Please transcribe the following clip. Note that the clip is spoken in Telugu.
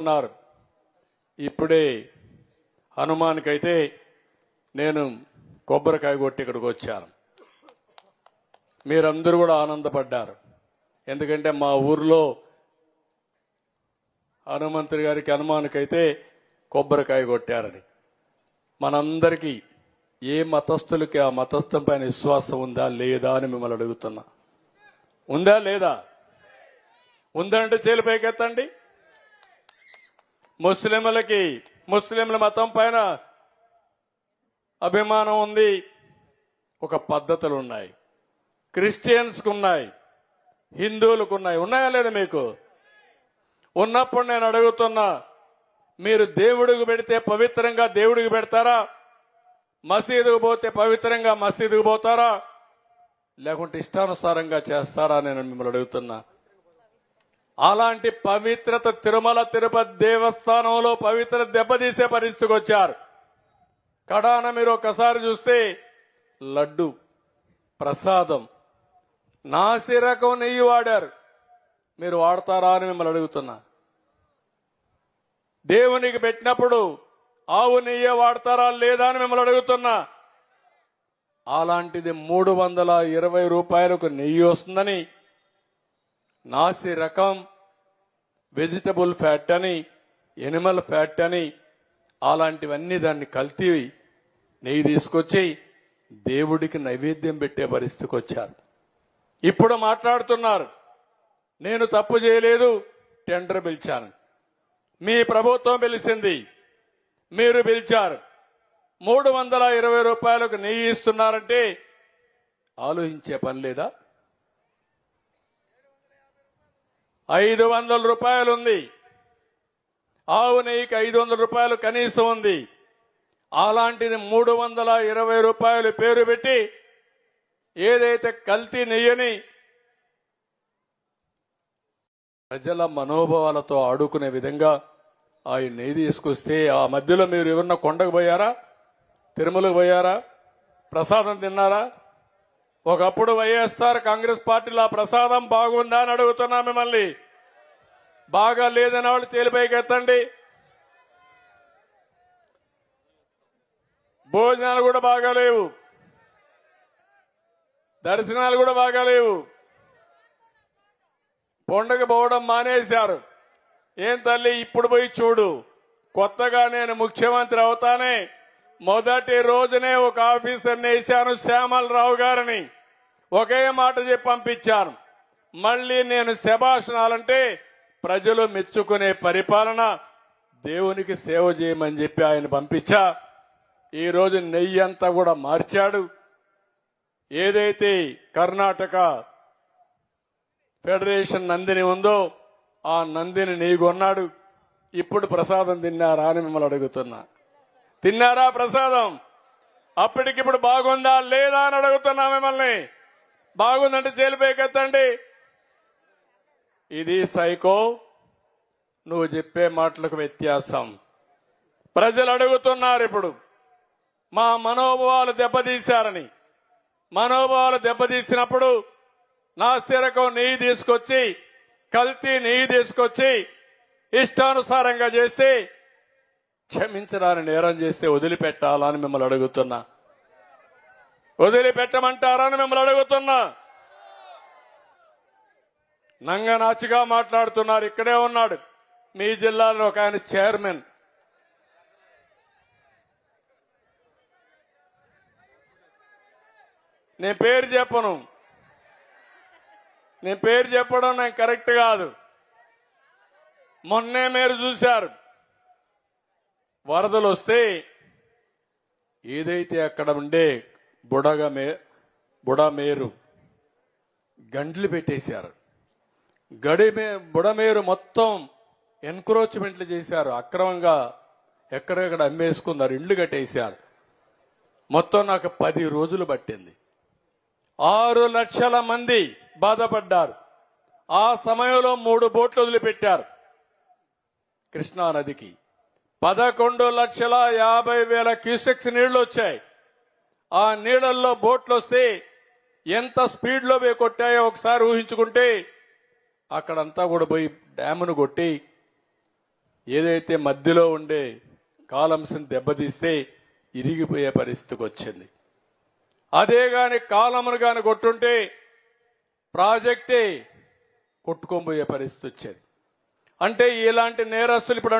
ఉన్నారు. ఇప్పుడే హనుమాన్కైతే నేను కొబ్బరికాయ కొట్టి ఇక్కడికి వచ్చాను. మీరందరూ కూడా ఆనందపడ్డారు. ఎందుకంటే మా ఊర్లో హనుమంతుడి గారికి హనుమాన్కైతే కొబ్బరికాయ కొట్టారని. మనందరికీ ఏ మతస్థులకి ఆ మతస్థం పైన విశ్వాసం ఉందా లేదా అని మిమ్మల్ని అడుగుతున్నా. ఉందా లేదా? ఉందంటే చేలు పైకెత్తండి. ముస్లింలకి ముస్లింల మతం పైన అభిమానం ఉంది. ఒక పద్ధతులు ఉన్నాయి క్రిస్టియన్స్కి ఉన్నాయి హిందువులకు ఉన్నాయి ఉన్నాయా లేదా మీకు? ఉన్నప్పుడు నేను అడుగుతున్నా మీరు దేవుడికి పెడితే పవిత్రంగా దేవుడికి పెడతారా? మసీదుకు పోతే పవిత్రంగా మసీదుకు పోతారా? లేకుంటే ఇష్టానుసారంగా చేస్తారా? నేను మిమ్మల్ని అడుగుతున్నా. అలాంటి పవిత్రత తిరుమల తిరుపతి దేవస్థానంలో పవిత్ర దెబ్బతీసే పరిస్థితికి వచ్చారు. కడాన మీరు ఒకసారి చూస్తే లడ్డు ప్రసాదం నాసిరకం నెయ్యి వాడారు. మీరు వాడతారా అని మిమ్మల్ని అడుగుతున్నా. దేవునికి పెట్టినప్పుడు ఆవు నెయ్యి వాడతారా లేదా అని మిమ్మల్ని అడుగుతున్నా. అలాంటిది మూడు వందల ఇరవై రూపాయలకు నెయ్యి వస్తుందని నాసి రకం వెజిటబుల్ ఫ్యాట్ అని ఎనిమల్ ఫ్యాట్ అని అలాంటివన్నీ దాన్ని కల్తీ నెయ్యి తీసుకొచ్చి దేవుడికి నైవేద్యం పెట్టే పరిస్థితికి వచ్చారు. ఇప్పుడు మాట్లాడుతున్నారు నేను తప్పు చేయలేదు టెండర్ పిలిచాను. మీ ప్రభుత్వం పిలిచింది మీరు పిలిచారు. మూడు వందల ఇరవై రూపాయలకు నెయ్యి ఇస్తున్నారంటే ఆలోచించే పని లేదా? ఐదు వందల రూపాయలు ఉంది. ఆవు నెయ్యికి ఐదు వందల రూపాయలు కనీసం ఉంది. అలాంటిది మూడు వందల ఇరవై రూపాయలు పేరు పెట్టి ఏదైతే కల్తీ నెయ్యని ప్రజల మనోభావాలతో ఆడుకునే విధంగా ఆ నెయ్యి తీసుకొస్తే ఆ మధ్యలో మీరు ఎవరన్నా కొండకు పోయారా? తిరుమలకు పోయారా? ప్రసాదం తిన్నారా? ఒకప్పుడు వైఎస్ఆర్ కాంగ్రెస్ పార్టీలో ప్రసాదం బాగుందా అని అడుగుతున్నా మిమ్మల్ని. బాగా లేదని వాళ్ళు చేలిపైకి ఎత్తండి. భోజనాలు కూడా బాగాలేవు దర్శనాలు కూడా బాగాలేవు పండగ పోవడం మానేశారు. ఏం తల్లి ఇప్పుడు పోయి చూడు. కొత్తగా నేను ముఖ్యమంత్రి అవుతానే. మొదటి రోజునే ఒక ఆఫీసర్ని వేశాను శ్యామలరావు గారిని. ఒకే మాట చెప్పి పంపించాను. మళ్ళీ నేను శభాషణాలంటే ప్రజలు మెచ్చుకునే పరిపాలన దేవునికి సేవ చేయమని చెప్పి ఆయన పంపించా. ఈరోజు నెయ్యి అంతా కూడా మార్చాడు. ఏదైతే కర్ణాటక ఫెడరేషన్ నందిని ఉందో ఆ నందిని నీగొన్నాడు కొన్నాడు. ఇప్పుడు ప్రసాదం తిన్నారా అని మిమ్మల్ని అడుగుతున్నా. తిన్నారా ప్రసాదం? అప్పటికిప్పుడు బాగుందా లేదా అని అడుగుతున్నా మిమ్మల్ని. బాగుందంటే చేలిపోయికెత్తండి ఇది సైకో నువ్వు చెప్పే మాటలకు వ్యత్యాసం. ప్రజలు అడుగుతున్నారు ఇప్పుడు. మా మనోభావాలు దెబ్బతీశారని. మనోభావాలు దెబ్బతీసినప్పుడు నా సిరకు నెయ్యి తీసుకొచ్చి కల్తీ నెయ్యి తీసుకొచ్చి ఇష్టానుసారంగా చేసి క్షమించరాని నేరం చేస్తే వదిలిపెట్టాలని మిమ్మల్ని అడుగుతున్నా. వదిలిపెట్టమంటారని మిమ్మల్ని అడుగుతున్నా. నంగనాచిగా మాట్లాడుతున్నారు ఇక్కడే ఉన్నాడు. మీ జిల్లాలో ఒక ఆయన చైర్మన్. నేను పేరు చెప్పను. నేను పేరు చెప్పడం నాకు కరెక్ట్ కాదు. మొన్నే మీరు చూశారు. వరదలు వస్తే ఏదైతే అక్కడ ఉండే బుడగ మే బుడమేరు గండ్లు పెట్టేశారు. గడి మే బుడమేరు మొత్తం ఎన్క్రోచ్మెంట్లు చేశారు. అక్రమంగా ఎక్కడెక్కడ అమ్మేసుకున్నారు ఇండ్లు కట్టేశారు. మొత్తం నాకు పది రోజులు పట్టింది. ఆరు లక్షల మంది బాధపడ్డారు. ఆ సమయంలో మూడు బోట్లు వదిలిపెట్టారు కృష్ణానదికి. పదకొండు లక్షల యాభై వేల క్యూసెక్స్ నీళ్ళు వచ్చాయి ఆ నీళ్ళలో బోట్లు వస్తే ఎంత స్పీడ్లో పోయి కొట్టాయో ఒకసారి ఊహించుకుంటే అక్కడంతా కూడా పోయి డ్యామును కొట్టి ఏదైతే మధ్యలో ఉండే కాలమ్స్ని దెబ్బతీస్తే ఇరిగిపోయే పరిస్థితికి వచ్చింది అదే కాని కాలమును కాని కొట్టుంటే ప్రాజెక్టే కొట్టుకోబోయే పరిస్థితి వచ్చేది. అంటే ఇలాంటి నేరస్తులు ఇప్పుడు